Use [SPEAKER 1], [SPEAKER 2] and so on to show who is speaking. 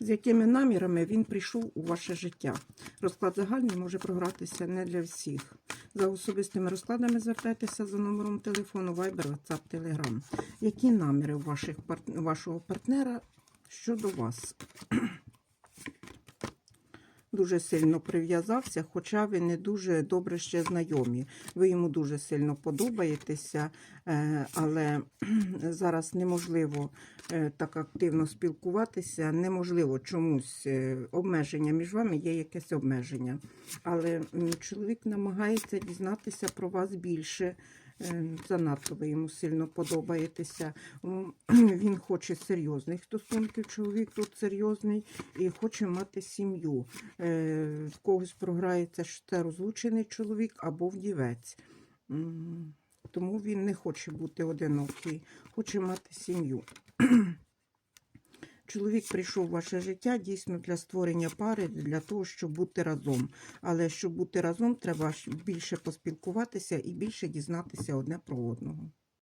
[SPEAKER 1] З якими намірами він прийшов у ваше життя? Розклад загальний може програтися не для всіх. За особистими розкладами звертайтеся за номером телефону Viber, WhatsApp, Telegram. Які наміри ваших, вашого партнера щодо вас? Дуже сильно прив'язався, хоча ви не дуже добре ще знайомі. Ви йому дуже сильно подобаєтеся, е, але зараз неможливо е, так активно спілкуватися, неможливо чомусь е, обмеження між вами є якесь обмеження. Але чоловік намагається дізнатися про вас більше. Занадто ви йому сильно подобаєтеся. Він хоче серйозних стосунків. Чоловік тут серйозний і хоче мати сім'ю. Е, В когось програється, що це розлучений чоловік або вдівець. Тому він не хоче бути одинокий, хоче мати сім'ю. Чоловік прийшов в ваше життя дійсно для створення пари, для того, щоб бути разом. Але щоб бути разом, треба більше поспілкуватися і більше дізнатися одне про одного.